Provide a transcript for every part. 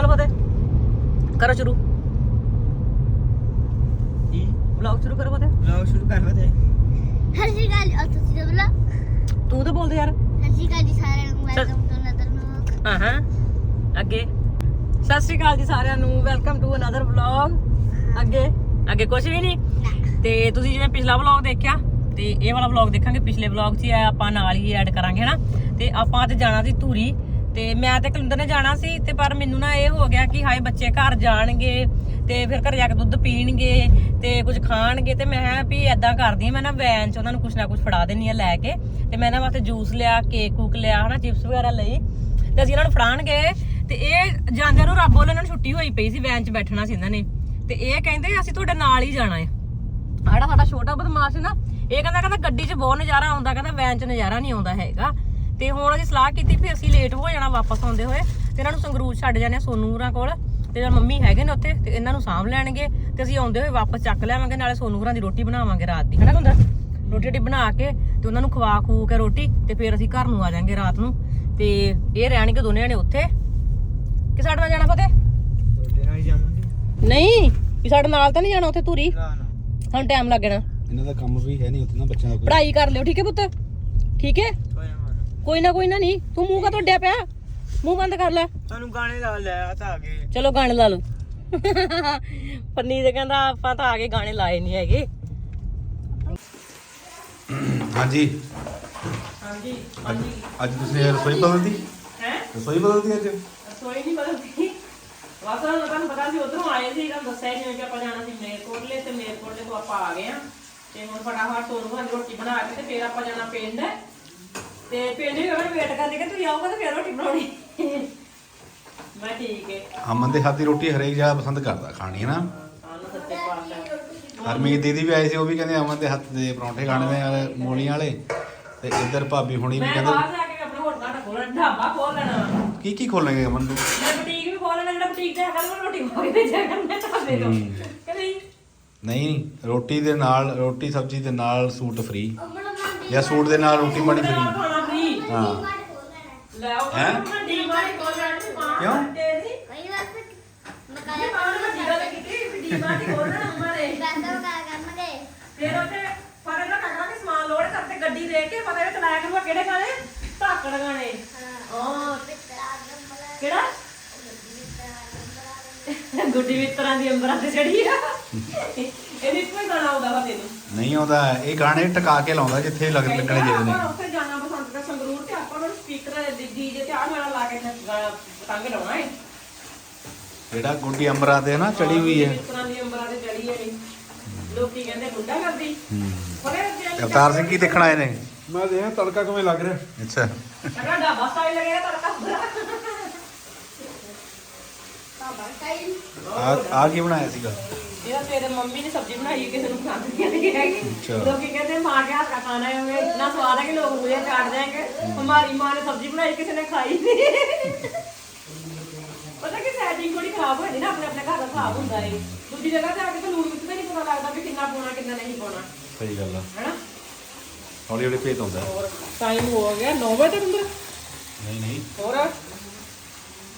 ਚਲੋ ਫਤਿਹ ਕਰੋ ਸ਼ੁਰੂ। ਕੀ? ਵਲੌਗ ਸ਼ੁਰੂ ਕਰੋ ਫਤਿਹ ਵਲੌਗ ਸ਼ੁਰੂ ਕਰ ਫਤੇ ਸਤਿ ਸ਼੍ਰੀ ਅਕਾਲ ਜੀ ਤੁਸੀਂ ਬੋਲੋ। ਤੂੰ ਤਾਂ ਬੋਲਦੇ ਯਾਰ। ਸਤਿ ਸ਼੍ਰੀ ਅਕਾਲ ਜੀ ਸਾਰਿਆਂ ਨੂੰ ਵੈਲਕਮ ਟੂ ਅਨਦਰ ਵਲੌਗ ਹਾਂ ਹਾਂ ਅੱਗੇ। ਸਤਿ ਸ਼੍ਰੀ ਅਕਾਲ ਜੀ ਸਾਰਿਆਂ ਨੂੰ। ਵੈਲਕਮ ਟੂ ਅਨਦਰ ਵਲੌਗ ਅੱਗੇ। ਅੱਗੇ ਕੁਝ ਵੀ ਨਹੀਂ। ਤੇ ਤੁਸੀਂ ਜਿਵੇਂ ਪਿਛਲਾ ਵਲੌਗ ਦੇਖਿਆ ਤੇ ਇਹ ਵਾਲਾ ਵਲੌਗ ਦੇਖਾਂਗੇ। ਪਿਛਲੇ ਵਲੌਗ 'ਚ ਹੀ ਆਪਾਂ ਨਾਲ ਹੀ ਐਡ ਕਰਾਂਗੇ ਹਨਾ। ਤੇ ਆਪਾਂ ਤੇ ਜਾਣਾ ਸੀ ਧੂਰੀ। ਤੇ ਮੈਂ ਤੇ ਕਲਿੰਦਰ ਨੇ ਜਾਣਾ ਸੀ ਤੇ ਪਰ ਮੈਨੂੰ ਨਾ ਇਹ ਹੋ ਗਿਆ ਕਿ ਹਾਏ ਬੱਚੇ ਘਰ ਜਾਣਗੇ ਤੇ ਫਿਰ ਘਰ ਜਾ ਕੇ ਦੁੱਧ ਪੀਣਗੇ ਤੇ ਕੁਝ ਖਾਣਗੇ ਤੇ ਮੈਂ ਕਿਹਾ ਵੀ ਐਦਾਂ ਕਰਦੀ ਆ ਮੈਂ ਨਾ ਵੈਨ 'ਚ ਉਹਨਾਂ ਨੂੰ ਕੁਝ ਨਾ ਕੁਝ ਫੜਾ ਦੇਣੀ ਆ ਲੈ ਕੇ ਤੇ ਮੈਂ ਇਹਨਾਂ ਵਾਸਤੇ ਜੂਸ ਲਿਆ ਕੇਕ ਕੂਕ ਲਿਆ, ਹਨਾ ਚਿਪਸ ਵਗੈਰਾ ਲਈ ਤੇ ਅਸੀਂ ਇਹਨਾਂ ਨੂੰ ਫੜਾਣਗੇ ਤੇ ਇਹ ਜਾਂਦਿਆਂ ਨੂੰ ਰੱਬ ਵੱਲੋਂ ਇਹਨਾਂ ਨੂੰ ਛੁੱਟੀ ਹੋਈ ਪਈ ਸੀ ਵੈਨ 'ਚ ਬੈਠਣਾ ਸੀ ਇਹਨਾਂ ਨੇ ਤੇ ਇਹ ਕਹਿੰਦੇ ਅਸੀਂ ਤੁਹਾਡੇ ਨਾਲ ਹੀ ਜਾਣਾ ਹੈ। ਆੜਾ ਸਾਡਾ ਛੋਟਾ ਬਦਮਾਸ਼ ਹੈ ਨਾ, ਇਹ ਕਹਿੰਦਾ ਕਹਿੰਦਾ ਗੱਡੀ 'ਚ ਬਹੁਤ ਨਜ਼ਾਰਾ ਆਉਂਦਾ, ਕਹਿੰਦਾ ਵੈਨ 'ਚ ਨਜ਼ਾਰਾ ਨਹੀਂ ਆਉਂਦਾ ਹੈਗਾ। ਤੇ ਹੁਣ ਅਸੀਂ ਸਲਾਹ ਕੀਤੀ ਵੀ ਅਸੀਂ ਲੇਟ ਹੋ ਜਾਣਾ ਵਾਪਸ ਆਉਂਦੇ ਹੋਏ। ਤੇ ਇਹਨਾਂ ਨੂੰ ਸੰਗਰੂਰ ਛੱਡ ਆ ਸੋਨੂ ਹੋਰਾਂ ਕੋਲ। ਤੇ ਜਦ ਮੰਮੀ ਹੈਗੇ ਨੇ ਉੱਥੇ ਤੇ ਇਹਨਾਂ ਨੂੰ ਸਾਂਭ ਲੈਣਗੇ। ਤੇ ਅਸੀਂ ਆਉਂਦੇ ਹੋਏ ਵਾਪਸ ਚੱਕ ਲਿਆਵਾਂਗੇ ਨਾਲੇ ਸੋਨੂ ਹੋਰਾਂ ਦੀ ਰੋਟੀ ਬਣਾਵਾਂਗੇ ਰਾਤ ਦੀ ਹਨਾ ਹੁੰਦਾ ਰੋਟੀ ਰੋਟੀ ਬਣਾ ਕੇ ਤੇ ਉਹਨਾਂ ਨੂੰ ਖਵਾ ਖੂ ਕੇ ਰੋਟੀ ਤੇ ਫਿਰ ਅਸੀਂ ਘਰ ਨੂੰ ਆ ਜਾਾਂਗੇ ਰਾਤ ਨੂੰ। ਤੇ ਇਹ ਰਹਿਣਗੇ ਦੋਨੇ ਜਣੇ ਉੱਥੇ। ਕਿ ਸਾਡੇ ਨਾਲ ਜਾਣਾ ਫਤਿਹ? ਤੁਹਾਡੇ ਨਾਲ ਹੀ ਜਾਵਾਂਗੇ। ਨਹੀਂ ਵੀ ਸਾਡੇ ਨਾਲ ਤਾਂ ਨਹੀਂ ਜਾਣਾ ਉੱਥੇ ਧੂਰੀ? ਸਾਨੂੰ ਟਾਈਮ ਲੱਗ ਜਾਣਾ। ਇਹਨਾਂ ਦਾ ਕੰਮ ਵੀ ਹੈ ਨਹੀਂ ਉੱਥੇ ਨਾ ਬੱਚਿਆਂ ਦਾ ਕੋਈ। ਪੜ੍ਹਾਈ ਕਰ ਲਿਓ ਠੀਕ ਹੈ ਪੁੱਤ? ਠੀਕ ਹੈ? ਕੋਈ ਨਾ ਕੋਈ ਨਾ ਨਹੀਂ ਤੂੰ ਮੂੰਹ ਕਾ ਟੋਡਿਆ ਪਿਆ? ਮੂੰਹ ਬੰਦ ਕਰ ਲੈ। ਤੁਹਾਨੂੰ ਗਾਣੇ ਲਾ ਲੈ ਆ ਤਾਂ ਆ ਗਏ। ਚਲੋ ਗਾਣੇ ਲਾ ਲਓ। ਪੰਨੀ ਤੇ ਕਹਿੰਦਾ ਆਪਾਂ ਤਾਂ ਆ ਕੇ ਗਾਣੇ ਲਾਏ ਨਹੀਂ ਹੈਗੇ। ਹਾਂਜੀ। ਹਾਂਜੀ ਅੱਜ ਅੱਜ ਤੁਸੀਂ ਰਸੋਈ ਬਦਲਦੀ ਹੈ? ਰਸੋਈ ਬਦਲਦੀ ਅੱਜ? ਸੋਈ ਨਹੀਂ ਬਦਲਦੀ ਵਾਸਾ ਤੁਹਾਨੂੰ ਪਤਾ ਸੀ ਉਧਰੋਂ ਆਏ ਸੀ ਤੁਹਾਨੂੰ ਦੱਸਿਆ ਜਿਵੇਂ ਕਿ ਆਪਾਂ ਜਾਣਾ ਸੀ ਮੇਰਕੋਟਲੇ ਤੇ ਮੇਰਕੋਟਲੇ ਤੋਂ ਆਪਾਂ ਆ ਗਏ ਆ ਤੇ ਹੁਣ ਫਟਾਫਟ ਹਾਂ ਰੋਟੀ ਬਣਾ ਕੇ ਤੇ ਫਿਰ ਆਪਾਂ ਜਾਣਾ ਪਿੰਡ। ਤੇ ਪਿੰਡ ਵੀ ਉਹਨਾਂ ਵੇਟ ਕਰਦੇ ਕਿ ਤੁਸੀਂ ਆਓਗੇ ਤੇ ਫਿਰ ਰੋਟੀ ਬਣਾਉਣੀ। ਮੈਂ ਠੀਕ ਹੈ ਅਮਨ ਦੇ ਹੱਥ ਦੀ ਰੋਟੀ ਹਰੇਕ ਜਗ੍ਹਾ ਪਸੰਦ ਕਰਦਾ ਖਾਣੀ ਹੈ ਨਾ। ਆਨੂੰ ਸੱਚੇ ਪਾਤਸ਼ਾਹ। ਹਰਮੀਤ ਦੀਦੀ ਵੀ ਆਏ ਸੀ ਉਹ ਵੀ ਕਹਿੰਦੇ ਅਮਨ ਦੇ ਹੱਥ ਦੇ ਪਰੌਂਠੇ ਖਾਣੇ ਨੇ ਵਾਲੇ ਮੂਲੀਆਂ ਵਾਲੇ। ਤੇ ਇੱਧਰ ਭਾਬੀ ਹੁਣੀ ਵੀ ਮੈਂ ਕਹਿੰਦੇ ਬਾਹਰ ਜਾ ਕੇ ਆਪਣਾ ਹੋਟਲ ਦਾ ਖੋਲਣਾ ਢਾਬਾ ਖੋਲ ਲੈਣਾ ਕੀ ਕੀ ਖੋਲਣਗੇ ਅਮਨ ਨੂੰ ਮੈਂ ਬੁਟੀਕ ਵੀ ਖੋਲ ਲੈਣਾ ਜਿਹੜਾ ਬੁਟੀਕ ਤੇ ਹੈਗਾ ਮੈਂ ਰੋਟੀ ਖਵਾ ਕੇ ਭੇਜਿਆ ਕਰਨਾ ਢਾਬੇ ਤੋਂ। ਕਿ ਨਹੀਂ? ਨਹੀਂ ਰੋਟੀ ਦੇ ਨਾਲ ਰੋਟੀ ਸਬਜ਼ੀ ਦੇ ਨਾਲ ਸੂਟ ਫ੍ਰੀ ਜਾਂ ਸੂਟ ਦੇ ਨਾਲ ਰੋਟੀ ਪਾਣੀ ਫ੍ਰੀ ਖਾਣਾ ਫ੍ਰੀ ਹਾਂ ਲੈ ਉਹ ਹੈਂ? ਮੈਂ ਡੀ ਮਾਰੀ ਖੋਲ ਲੈਣਾ ਤੇ ਮਾਂ ਕਿਉਂ? ਤੇਰੀ ਕਈ ਵਾਰ ਫਿਰ ਇਹ ਮਕਾਇਆ ਮਾਂ ਨੇ ਵੱਡੀ ਗੱਲ ਕੀਤੀ ਵੀ ਡੀ ਮਾਰੀ ਖੋਲ ਲੈਣਾ ਅੰਮਾ ਨੇ ਪੈਸਾ ਮਕਾਇਆ ਕਰਨਗੇ ਫਿਰ ਉੱਥੇ ਪਰ ਇਹਨਾਂ ਕਹਣਾ ਕਿ ਸਮਾਨ ਲੋਡ ਕਰਕੇ ਗੱਡੀ ਦੇ ਕੇ ਪਤਾ ਨਹੀਂ ਚਲਾਇਆ ਕਰੂਗਾ ਕਿਹੜੇ ਗਾਣੇ ਧਾਕੜ ਗਾਣੇ ਹਾਂ ਕਿਹੜਾ ਗੁੱਡੀ ਵੀ ਤਰ੍ਹਾਂ ਦੀ ਅੰਬਰਾਂ ਤੇ ਚੜੀ ਆ ਇਹਦੀ ਕੋਈ ਗਾਣਾ ਆਉਂਦਾ ਵਾ ਤੈਨੂੰ ਨਹੀਂ ਆਉਂਦਾ ਇਹ ਗਾਣੇ ਟਿਕਾ ਕੇ ਲਾਉਂਦਾ ਜਿੱਥੇ ਲੱਗ ਲੱਗਣੇ ਚਾਹੀਦੇ ਨੇ ਉੱਥੇ ਜਾਣਾ ਬਸੰਤ ਦਾ ਸੰਗਰੂਰ ਤੇ ਆਪਾਂ ਨੂੰ ਸਪੀਕਰ ਡੀਜੇ ਤੇ ਆਹ ਗਾਣਾ ਲਾ ਕੇ ਤੇ ਰੰਗ ਜਿਹੜਾ ਗੁੱਡੀ ਅੰਬਰਾਂ ਤੇ ਨਾ ਚੜੀ ਹੋਈ ਹੈ। ਕਹਿੰਦੇ ਅਵਤਾਰ ਸਿੰਘ ਕੀ ਦੇਖਣ ਆਏ ਨੇ? ਮੈਂ ਦੇਖਿਆ ਤੜਕਾ ਕਿਵੇਂ ਲੱਗ ਰਿਹਾ। ਅੱਛਾ। ਸਾਡਾ ਢਾਬਾ ਸਟਾਈਲ ਲੱਗਿਆ ਤੜਕਾ। ਆ ਆ ਕੀ ਬਣਾਇਆ ਸੀਗਾ? ਜਿਹੜਾ ਤੇਰੇ ਮੰਮੀ ਨੇ ਸਬਜ਼ੀ ਬਣਾਈ ਕਿਸੇ ਨੂੰ ਖਾਣ ਨਹੀਂ ਅੱਛਾ। ਹੈਗੀ ਲੋਕੀ ਕਹਿੰਦੇ ਮਾਂ ਕੇ ਹੱਥ ਖਾਣਾ ਹੈ ਉਹ ਇੰਨਾ ਸਵਾਦ ਹੈ ਕਿ ਲੋਕ ਮੂਹਰੇ ਚਾੜ ਜਾਏਗੇ ਹਮਾਰੀ ਮਾਂ ਨੇ ਸਬਜ਼ੀ ਬਣਾਈ ਕਿਸੇ ਨੇ ਖਾਈ ਨਹੀਂ। ਖਰਾਬ ਹੋ ਜਾਂਦੀ ਨਾ ਆਪਣੇ ਆਪਣੇ ਘਰ ਦਾ ਹਿਸਾਬ ਹੁੰਦਾ ਏ। ਦੂਜੀ ਜਗ੍ਹਾ ਤੇ ਆ ਕੇ ਤਾਂ ਲੂਣ ਮਿਰਚ ਦਾ ਨਹੀਂ ਪਤਾ ਲੱਗਦਾ ਵੀ ਕਿੰਨਾ ਪਾਉਣਾ ਕਿੰਨਾ ਨਹੀਂ ਪਾਉਣਾ। ਸਹੀ ਗੱਲ ਆ। ਹੈਨਾ? ਹੌਲੀ ਹੌਲੀ ਭੇਤ ਹੁੰਦਾ। ਹੋਰ ਟਾਈਮ ਹੋ ਗਿਆ 9 ਵਜੇ ਤੱਕ ਅੰਦਰ? ਨਹੀਂ ਨਹੀਂ। ਹੋਰ?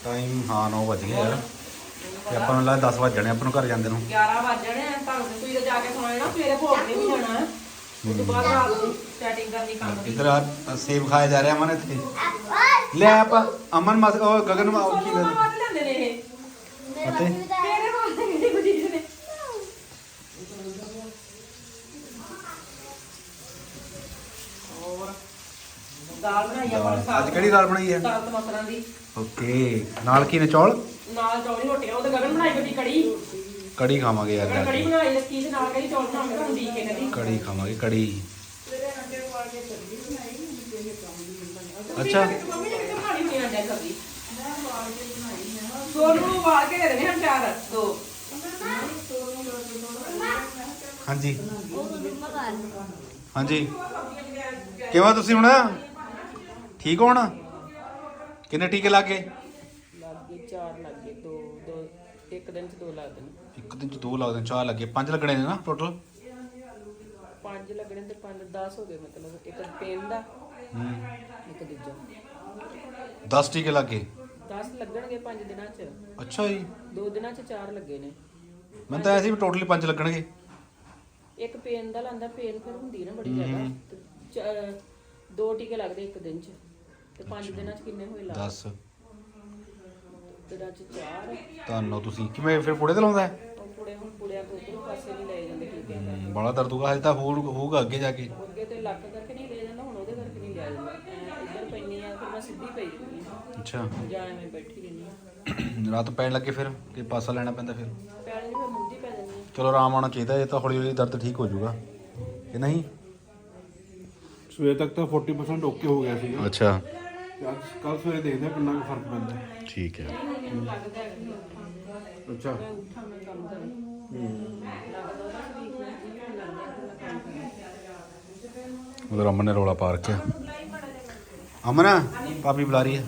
ਟਾਈਮ ਹਾਂ 9 ਵਜ ਗਏ ਯਾਰ ਤੇ ਆਪਾਂ ਨੂੰ ਲੱਗਦਾ 10 ਵਜ ਜਾਣੇ ਆਪਾਂ ਨੂੰ ਘਰ ਜਾਂਦੇ ਨੂੰ। 11 ਵਜ ਜਾਣੇ ਆ ਤਾਂ ਤੁਸੀਂ ਤਾਂ ਜਾ ਕੇ ਸੌਂ ਜਾਣਾ ਸਵੇਰੇ ਭੋਗ ਨਹੀਂ ਵੀ ਜਾਣਾ। ਉਸ ਤੋਂ ਬਾਅਦ ਰਾਤ ਨੂੰ ਸੈਟਿੰਗ ਕਰਨੀ ਕੰਮ ਦੀ। ਇੱਧਰ ਆ ਸੇਬ ਖਾਇਆ ਜਾ ਰਿਹਾ ਅਮਨ ਇੱਥੇ। ਲੈ ਆਪਾਂ ਅਮਨ ਮਸ ਉਹ ਗਗਨ ਮਾ ਉਹ ਕੀ ਲੈਂਦੇ ਨੇ ਇਹ। ਅਤੇ ਵਾਸਤੇ ਕਿਹੜੀ ਕੋਈ ਚੀਜ਼ ਨੇ ਹੋਰ? ਦਾਲ ਬਣਾਈ ਆਪਾਂ ਨੇ ਅੱਜ ਕਿਹੜੀ ਦਾਲ ਬਣਾਈ ਹੈ ਦਾਲ ਟਮਾਟਰਾਂ ਦੀ। ਓਕੇ। ਨਾਲ ਕੀ ਨੇ ਚੌਲ? ਨਾਲ ਚੌਲੀ ਰੋਟੀਆਂ ਉਹ ਤੇ ਗਗਨ ਬਣਾਈ ਵੱਡੀ ਕੜੀ। ਕੜੀ ਖਾਵਾਂਗੇ ਯਾਰ ਗਗਨ ਕੜੀ ਬਣਾਈ ਲੱਕੀ ਦੇ ਨਾਲ ਕੜੀ ਚੌਲ ਬਣਾ ਕੇ ਤੁਹਾਨੂੰ ਦੀ ਕੇ ਕਦੀ ਕੜੀ ਖਾਵਾਂਗੇ ਕੜੀ। ਅੱਛਾ। ਮੰਮੀ ਨੇ ਕਿਤੇ ਬਣਾਈ ਹੋਈ ਅੰਡੇ ਦੀ ਸਬਜ਼ੀ ਸੋਨੂੰ ਨੂੰ ਵਾਲ ਕੇ ਦੇ ਦੇਣੇ ਹਨ ਚਾਰ ਦੋ। ਹਾਂਜੀ। ਹਾਂਜੀ। ਕਿਵੇਂ ਤੁਸੀਂ ਹੁਣ? ਠੀਕ ਹੋ ਹੁਣ? ਕਿੰਨੇ ਟੀਕੇ ਲੱਗੇ ਲੱਗੇ ਚਾਰ ਲੱਗੇ ਦੋ ਦੋ ਇੱਕ ਦਿਨ ਚ ਦੋ ਲੱਗਦੇ ਨੇ। ਇੱਕ ਦਿਨ ਚ ਦੋ ਲੱਗਦੇ ਨੇ ਚਾਰ ਲੱਗੇ ਪੰਜ ਲੱਗਣੇ ਨੇ ਨਾ ਟੋਟਲ ਪੰਜ ਲੱਗਣੇ ਤੇ ਪੰਜ 10 ਹੋ ਗਏ ਮਤਲਬ ਇੱਕ ਪੇਨ ਦਾ ਇੱਕ ਦੂਜਾ। 10 ਟੀਕੇ ਲੱਗੇ 10 ਲੱਗਣਗੇ 5 ਦਿਨਾਂ 'ਚ। ਅੱਛਾ ਜੀ। 2 ਦਿਨਾਂ 'ਚ 4 ਲੱਗੇ ਨੇ। ਮੈਂ ਤਾਂ ਐਸੀ ਵੀ ਟੋਟਲੀ 5 ਲੱਗਣਗੇ। ਇੱਕ ਪੇਨ ਦਾ ਲਾਂਦਾ ਪੇਨ ਫਿਰ ਹੁੰਦੀ ਨਾ ਬੜੀ ਜ਼ਿਆਦਾ। ਤੇ ਚ- ਦੋ ਟੀਕੇ ਲੱਗਦੇ ਇੱਕ ਦਿਨ 'ਚ। ਤੇ 5 ਦਿਨਾਂ 'ਚ ਕਿੰਨੇ ਹੋਏ ਲਾ? 10 ਦਿਨਾਂ 'ਚ 4 ਤੁਹਾਨੂੰ ਤੁਸੀਂ। ਕਿਵੇਂ ਫਿਰ ਪੁੜੇ ਤੇ ਲਾਉਂਦਾ? ਹੈ ਉਹ ਪੁੜੇ ਹੁਣ ਪੁੜਿਆਂ ਤੋਂ ਉਧਰੋਂ ਪਾਸੇ ਨਹੀਂ ਲੈ ਜਾਂਦੇ ਟੀਕੇ। ਬੜਾ ਦਰਦ ਹੋਊਗਾ ਹਜੇ ਤਾਂ ਹੋਊ- ਹੋਊਗਾ ਅੱਗੇ ਜਾ ਕੇ। ਅੱਗੇ ਤੇ ਲੱਕ ਕਰਕੇ ਨਹੀਂ ਲੈ ਜਾਂਦਾ ਹੁਣ ਉਹਦੇ ਕਰਕੇ ਨਹੀਂ ਲਿਆ ਜਾਂਦਾ। ਫਿਰ ਮੈਂ ਸਿੱਧੀ ਪਈ ਹੁੰਦੀ ਹਾਂ। ਅੱਛਾ। ਜਾਂ ਐਵੇਂ ਬੈਠੀ ਰਹਿੰਦੀ ਆ ਰਾਤ ਪੈਣ ਲੱਗੇ ਫਿਰ? ਕਿ ਪਾਸਾ ਲੈਣਾ ਪੈਂਦਾ ਫਿਰ? ਪੈਣ ਨਹੀਂ ਫਿਰ ਮੁੰਦੀ ਪੈ ਜਾਂਦੀ ਆ ਚਲੋ ਆਰਾਮ ਆਉਣਾ ਚਾਹੀਦਾ ਇਹ ਤਾਂ ਹੌਲੀ ਹੌਲੀ ਦਰਦ ਠੀਕ ਹੋ ਜਾਊਗਾ। ਕਿ ਨਹੀਂ? ਸਵੇਰ ਤੱਕ ਤਾਂ 40% ਓਕੇ ਹੋ ਗਿਆ ਸੀਗਾ। ਅੱਛਾ। ਤੇ ਅੱਜ ਕੱਲ ਸਵੇਰੇ ਦੇਖਦੇ ਹਾਂ ਕਿੰਨਾ ਕੁ ਫ਼ਰਕ ਪੈਂਦਾ ਹੈ। ਠੀਕ ਹੈ। ਅੱਛਾ। ਉਧਰ ਅਮਨ ਨੇ ਰੋਲਾ ਪਾ ਰੱਖਿਆ। ਅਮਨ? ਭਾਬੀ ਬੁਲਾ ਰਹੀ ਹੈ।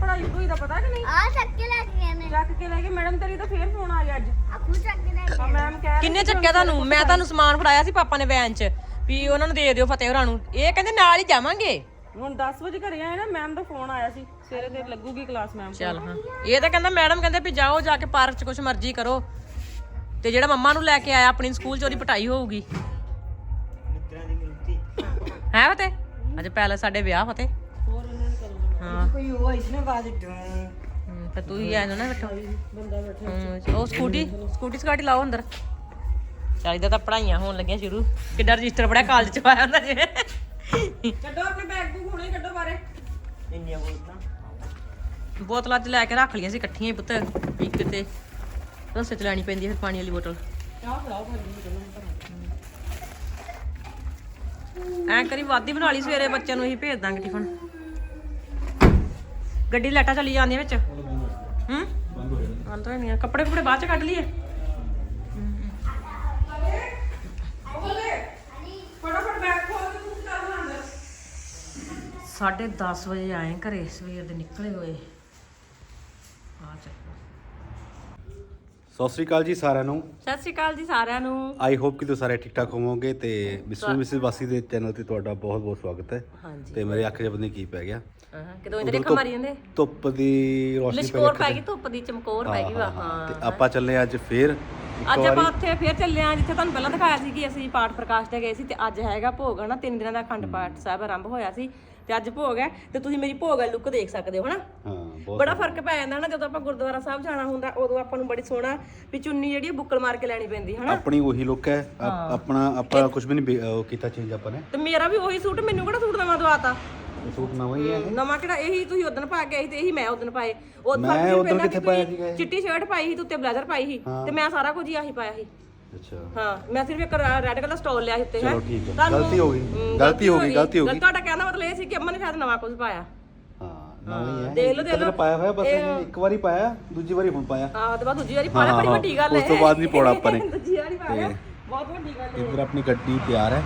ਪੜਾਈ ਪੜੂਈ ਦਾ ਪਤਾ ਕਿ ਨਹੀਂ? ਆ ਚੱਕ ਕੇ ਲੈ ਕੇ ਗਏ ਨੇ। ਚੱਕ ਕੇ ਲੈ ਕੇ ਮੈਡਮ ਤੇਰੀ ਤਾਂ ਫੇਰ ਫੋਨ ਆ ਗਿਆ ਅੱਜ। ਆਪੂ ਚੱਕ ਕੇ ਲੈ ਕੇ ਗਏ। ਮੈਮ ਕਹਿ ਕਿੰਨੇ ਚੱਕਿਆ ਤੁਹਾਨੂੰ? ਮੈਂ ਤੁਹਾਨੂੰ ਸਮਾਨ ਫੜਾਇਆ ਸੀ ਪਾਪਾ ਨੇ ਵੈਨ 'ਚ ਵੀ ਉਹਨਾਂ ਨੂੰ ਦੇ ਦਿਓ ਫਤਿਹ ਹੋਰਾਂ ਨੂੰ। ਇਹ ਕਹਿੰਦੇ ਨਾਲ ਹੀ ਜਾਵਾਂਗੇ। ਹੁਣ 10 ਵਜੇ ਘਰੇ ਆਏ ਨਾ ਮੈਮ ਦਾ ਫੋਨ ਆਇਆ ਸੀ। ਸਵੇਰੇ ਤੇ ਲੱਗੂਗੀ ਕਲਾਸ ਮੈਮ ਚੱਲ ਹਾਂ। ਇਹ ਤਾਂ ਕਹਿੰਦਾ ਮੈਡਮ ਕਹਿੰਦੇ ਵੀ ਜਾਓ ਜਾ ਕੇ ਪਾਰਕ 'ਚ ਕੁਝ ਮਰਜ਼ੀ ਕਰੋ। ਤੇ ਜਿਹੜਾ ਮੰਮਾ ਨੂੰ ਲੈ ਕੇ ਆਇਆ ਆਪਣੀ ਸਕੂਲ 'ਚ ਉਹਦੀ ਪਟਾਈ ਹੋਊਗੀ। ਹੈ ਫਤਿਹ? ਅੱਜ ਪਹਿਲੇ ਸਾਡੇ ਵਿਆਹ ਫਤਿਹ। ਹਾਂ। ਕੋਈ ਉਹ ਇਸਨੇ ਬਾਅਦ ਡੂੰ। ਹਮ, ਫਿਰ ਤੂੰ ਹੀ ਆਇਆ ਨਾ ਬੈਠੋ। ਬੰਦਾ ਬੈਠਾ ਉਹ ਸਕੂਟੀ ਸਕੂਟੀ ਸਕਾਟੀ ਲਾਓ ਅੰਦਰ। ਚਾਹੀਦਾ ਤਾਂ ਪੜਾਈਆਂ ਹੋਣ ਲੱਗੀਆਂ ਸ਼ੁਰੂ। ਕਿੱਡਾ ਰਜਿਸਟਰ ਪੜਿਆ ਕਾਲਜ ਚ ਪਾਇਆ ਹੁੰਦਾ ਜਿਵੇਂ ਕੱਢੋ ਆਪਣੇ ਬੈਗ ਬੂਗ ਹੁਣੇ ਕੱਢੋ ਬਾਰੇ ਇੰਨੀਆਂ ਬੋਲਦਾ ਬੋਤਲਾਂ ਚ ਲੈ ਕੇ ਰੱਖ ਲਈਆਂ ਸੀ ਇਕੱਠੀਆਂ ਹੀ ਪੁੱਤ। ਇੱਕ ਤੇ ਰਸਤੇ ਚ ਲੈਣੀ ਪੈਂਦੀ ਹੈ ਫਿਰ ਪਾਣੀ ਵਾਲੀ ਬੋਤਲ। ਐਂ ਕਰੀ ਵਾਦੀ ਬਣਾ ਲਈ ਸਵੇਰੇ ਬੱਚਿਆਂ ਨੂੰ, ਅਸੀਂ ਭੇਜ ਦਾਂਗੇ ਟਿਫਨ ਗੱਡੀ ਲਾਟਾ ਚਲੀ ਜਾਂਦੀਆਂ ਵਿੱਚ। ਹੂੰ? ਬੰਦ ਹੋ ਜਾਂਦੀਆਂ ਕੱਪੜੇ ਕੁਪੜੇ ਬਾਅਦ ਚ ਕੱਢ ਲਈਏ। ਸਾਢੇ 10 ਵਜੇ ਆਏ ਘਰੇ, ਸਵੇਰ ਦੇ ਨਿਕਲੇ ਹੋਏ। ਸਤਿ ਸ੍ਰੀ ਅਕਾਲ ਜੀ ਸਾਰਿਆਂ ਨੂੰ। ਸਤਿ ਸ਼੍ਰੀ ਅਕਾਲ ਜੀ ਸਾਰਿਆਂ ਨੂੰ। ਆਈ ਹੋਪ ਕਿ ਤੁਸੀਂ ਸਾਰੇ ਠੀਕ ਠਾਕ ਹੋਵੋਗੇ ਤੇ ਮਿਸਟਰ ਮਿਸਿਸ ਵਾਸੀ ਦੇ ਚੈਨਲ ਤੇ ਤੁਹਾਡਾ ਬਹੁਤ ਬਹੁਤ ਸਵਾਗਤ ਹੈ। ਹਾਂਜੀ। ਤੇ ਮੇਰੇ ਅੱਖ ਜਬਨੀ ਕੀ ਪੈ ਗਿਆ। ਹਾਂ ਕਿਦੋਂ ਇਹਦੇ ਰੇਖਾ ਮਾਰੀ ਜਾਂਦੇ ਧੁੱਪ ਦੀ ਰੋਸ਼ਨੀ ਪੈ ਲਿਸ਼ਕੋਰ ਗਈ ਪੈ ਗਈ ਧੁੱਪ ਦੀ ਚਮਕੌਰ ਪੈ ਗਈ ਵਾ ਹਾਂ ਤੇ ਆਪਾਂ ਚੱਲੇ ਅੱਜ ਫੇਰ ਅੱਜ ਆਪਾਂ ਉੱਥੇ ਫੇਰ ਚੱਲੇ ਆ ਜਿੱਥੇ ਤੁਹਾਨੂੰ ਪਹਿਲਾਂ ਦਿਖਾਇਆ ਸੀ ਕਿ ਅਸੀਂ ਪਾਠ ਪ੍ਰਕਾਸ਼ ਤੇ ਗਏ ਸੀ ਤੇ ਅੱਜ ਹੈਗਾ ਭੋਗ ਹਨਾ? ਤਿੰਨ ਦਿਨਾਂ ਦਾ ਅਖੰਡ ਪਾਠ ਸਾਹਿਬ ਆਰੰਭ ਹੋਇਆ ਸੀ ਤੇ ਅੱਜ ਭੋਗ ਹੈ ਤੇ ਤੁਸੀਂ ਮੇਰੀ ਭੋਗ ਵਾਲੀ ਲੁੱਕ ਦੇਖ ਸਕਦੇ ਹੋ ਹਨਾ? ਹਾਂ ਬੜਾ ਫ਼ਰਕ ਪੈ ਜਾਂਦਾ ਨਾ ਜਦੋਂ ਆਪਾਂ ਗੁਰਦੁਆਰਾ ਸਾਹਿਬ ਜਾਣਾ ਹੁੰਦਾ ਉਦੋਂ ਆਪਾਂ ਨੂੰ ਬੜੀ ਸੋਹਣਾ ਵੀ ਚੁੰਨੀ ਜਿਹੜੀ ਬੁੱਕਲ ਮਾਰ ਕੇ ਲੈਣੀ ਪੈਂਦੀ ਹਨਾ? ਆਪਣੀ ਉਹੀ ਲੁੱਕ ਹੈ। ਆਪ- ਆਪਣਾ ਆਪਾਂ ਕੁਝ ਵੀ ਨਹੀਂ ਕੀਤਾ ਚੇਂਜ ਆਪਾਂ ਨੇ। ਤੇ ਮੇਰਾ ਵੀ ਉਹੀ ਸੂਟ ਮੈਨੂੰ ਕਿਹੜਾ ਸੂਟ ਨਵਾਂ ਦਵਾਤਾ? ਇਹ ਸੂਟ ਨਵਾਂ ਹੀ ਹੈ ਨਵਾਂ ਕਿਹੜਾ ਇਹੀ ਤੁਸੀਂ ਉਦੋਂ ਪਾ ਕੇ ਆਈ ਤੇ ਇਹੀ ਮੈਂ ਉਦੋਂ ਪਾਏ ਉਹ ਮੈਂ ਉਦੋਂ ਕਿੱਥੇ ਪਾਇਆ ਸੀਗਾ ਇਹ? ਚਿੱਟੀ ਸ਼ਰਟ ਪਾਈ ਸੀ ਤੇ ਉੱਤੇ ਬਲੇਜ਼ਰ ਪਾਈ ਸੀ ਤੇ ਮੈਂ ਸਾਰਾ ਕੁਝ ਹੀ ਆਹੀ ਪਾਇਆ ਸੀ ਅੱਛਾ ਹਾਂ ਮੈਂ ਸਿਰਫ ਇੱਕ ਰੈੱਡ ਕਲਰ ਸਟੋਲ ਲਿਆ ਸੀ ਉੱਤੇ ਚਲੋ ਹੈਂ। ਠੀਕ ਹੈ। ਤੁਹਾਨੂੰ- ਗਲਤੀ ਹੋ ਗਈ। ਹਮ, ਗਲਤੀ ਹੋ ਗਈ, ਗਲਤੀ ਹੋ ਗਈ। ਤੁਹਾਡਾ ਕਹਿਣ ਮਤਲਬ ਇਹ ਸੀ ਕਿ ਅੰਮਾ ਨੇ ਸ਼ਾਇਦ ਨਵਾਂ ਕੁਝ ਪਾਇਆ ਹਾਂ ਨਵਾਂ ਹੀ ਹੈ ਦੇਖ ਲਓ, ਦੇਖ ਲਓ। ਪਾਇਆ ਹੋਇਆ ਬਸ ਇਹਨੇ ਇੱਕ ਵਾਰੀ ਪਾਇਆ ਦੂਜੀ ਵਾਰੀ ਹੁਣ ਪਾਇਆ ਆਹ ਤੇ ਬਾਅਦ ਦੂਜੀ ਵਾਰੀ ਪਾਣਾ ਬੜੀ ਹਾਂ, ਵੱਡੀ ਗੱਲ ਹੈ ਉਸ ਤੋਂ ਬਾਅਦ ਨਹੀਂ ਪਾਉਣਾ ਆਪਾਂ ਨੇ। ਦੂਜੀ ਵਾਰੀ ਪਾਇਆ ਬਹੁਤ ਵੱਡੀ ਗੱਲ ਹੈ ਆਪਣੀ ਗੱਡੀ ਤਿਆਰ ਹੈ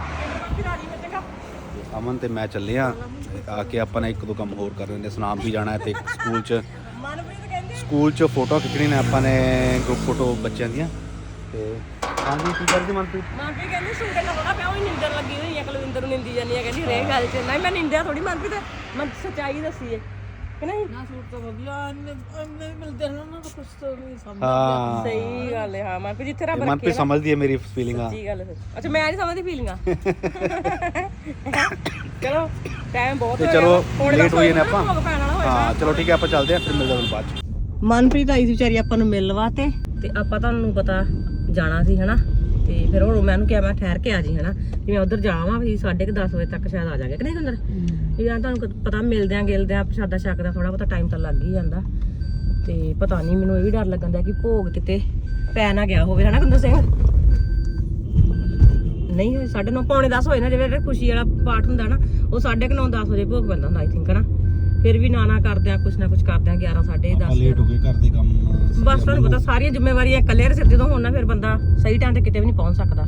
ਅਮਨ ਤੇ ਮੈਂ ਚੱਲੇ ਆ ਆ ਕੇ ਆਪਾਂ ਨੇ ਇੱਕ ਦੋ ਕੰਮ ਹੋਰ ਕਰਨੇ ਨੇ ਸੁਨਾਮ ਵੀ ਜਾਣਾ ਹੈ ਤੇ ਸਕੂਲ 'ਚ ਸਕੂਲ 'ਚ ਫੋਟੋ ਖਿੱਚਣੀ ਨੇ ਆਪਾਂ ਨੇ ਗਰੁੱਪ ਫੋਟੋ ਬੱਚਿਆਂ ਦੀਆਂ। ਤੇ ਹਾਂਜੀ ਕੀ ਕਰਦੀ ਮਨਪ੍ਰੀਤ? ਮਨਪ੍ਰੀਤ ਕਹਿੰਦੀ ਸੂਟ ਸੋਹਣਾ ਪਿਆ ਉਹ ਨਿੰਦਰ ਲੱਗੀ ਹੋਈ ਹੈ। ਕੁਲਵਿੰਦਰ ਨੂੰ ਨਿੰਦੀ ਜਾਂਦੀ ਹੈ ਕਹਿੰਦੀ ਰੇ ਗੱਲ ਚ ਨਹੀਂ ਮੈਂ ਨਿੰਦਿਆ ਥੋੜੀ ਮਨਪ੍ਰੀਤ। ਮੈਂ ਸੱਚਾਈ ਦੱਸੀ ਹੈ ਕਿ ਨਹੀਂ? ਨਾ ਸੂਟ ਤਾਂ ਵਧੀਆ ਐਵੇਂ ਮਿਲਦੇ ਨੇ ਨਾ ਕੁਝ ਤਾਂ ਨਹੀਂ ਸਮਝ ਹਾਂ। ਸਹੀ ਗੱਲ ਹੈ ਹਾਂ ਮਨਪ੍ਰੀਤ ਜਿੱਥੇ ਰੱਬ ਮਨਪ੍ਰੀਤ ਰੱਖੇ ਨਾ ਸਮਝਦੀ ਹੈ ਮੇਰੀ ਫੀਲਿੰਗਾਂ ਸੱਚੀ ਗੱਲ ਹੈ ਅੱਛਾ ਮੈਂ ਨਹੀਂ ਸਮਝਦੀ ਫੀਲਿੰਗਾਂ ਚਲੋ ਟਾਈਮ ਬਹੁਤ ਤੇ ਹੋ ਚਲੋ ਗਿਆ ਹੁਣ ਲੇਟ ਬਸ ਹੋਏ ਨੇ ਹੋਏਗਾ ਆਪਾਂ। ਭੋਗ ਪੈਣ ਵਾਲਾ ਹੋਏਗਾ। ਹਾਂ ਚਲੋ ਠੀਕ ਹੈ ਆਪਾਂ ਚੱਲਦੇ ਹਾਂ ਫਿਰ ਮਿਲਦੇ ਹਾਂ ਬਾਅਦ 'ਚ। ਮਨਪ੍ਰੀਤ ਆਈ ਸੀ ਵਿਚਾਰੀ ਆਪਾਂ ਨੂੰ ਮਿਲਣ ਵਾਸਤੇ ਤੇ ਆਪਾਂ ਤੁਹਾਨੂੰ ਪਤਾ ਜਾਣਾ ਸੀ ਹਨਾ? ਤੇ ਫਿਰ ਉਹ ਮੈਂ ਉਹਨੂੰ ਕਿਹਾ ਮੈਂ ਠਹਿਰ ਕੇ ਆ ਜੀ ਹਨਾ? ਜਿਵੇਂ ਉਧਰ ਜਾਵਾਂ ਵੀ 10:30 ਵਜੇ ਤੱਕ ਸ਼ਾਇਦ ਆ ਜਾਗੇ। ਕਿ ਨਹੀਂ ਅੰਦਰ? ਯਾਰ ਤੁਹਾਨੂੰ ਪਤਾ ਮਿਲਦੇ ਆਂ ਗਿਲਦੇ ਆਂ ਪ੍ਰਸ਼ਾਦਾ ਛਕਦਾ ਥੋੜਾ ਬਹੁਤਾ ਟਾਈਮ ਤਾਂ ਲੱਗ ਹੀ ਜਾਂਦਾ। ਤੇ ਪਤਾ ਨਹੀਂ ਮੈਨੂੰ ਇਹ ਵੀ ਡਰ ਲੱਗਣ ਦਾ ਕਿ ਭੋਗ ਕਿਤੇ ਪੈ ਨਾ ਗਿਆ ਹੋਵੇ ਹਨਾ ਕੁੰਦਰ ਸਿੰਘ? ਨਹੀਂ ਹੋਏ 9:30 ਪੌਣੇ 10 ਹੋਏ ਨਾ ਜਿਵੇਂ ਖੁਸ਼ੀ ਵਾਲਾ ਪਾਠ ਹੁੰਦਾ ਨਾ ਉਹ 9:30 10 ਵਜੇ ਭੋਗ ਪੈਂਦਾ ਹੁੰਦਾ ਆਈ ਥਿੰਕ ਹਨਾ? ਫਿਰ ਵੀ ਨਾ ਨਾ ਕਰਦੇ ਆ ਕੁਛ ਨਾ ਕੁਛ ਕਰਦੇ ਆ 11 10:30 ਲੇਟ ਹੋ ਗਏ ਘਰ ਦੇ ਕੰਮ ਬਸ ਤੁਹਾਨੂੰ ਪਤਾ ਸਾਰੀਆਂ ਜ਼ਿੰਮੇਵਾਰੀਆਂ ਇਕੱਲੇ ਦੇ ਸਿਰ ਜਦੋਂ ਹੋਣ ਨਾ ਫਿਰ ਬੰਦਾ ਸਹੀ ਟਾਈਮ ਤੇ ਕਿਤੇ ਵੀ ਨਹੀਂ ਪਹੁੰਚ ਸਕਦਾ।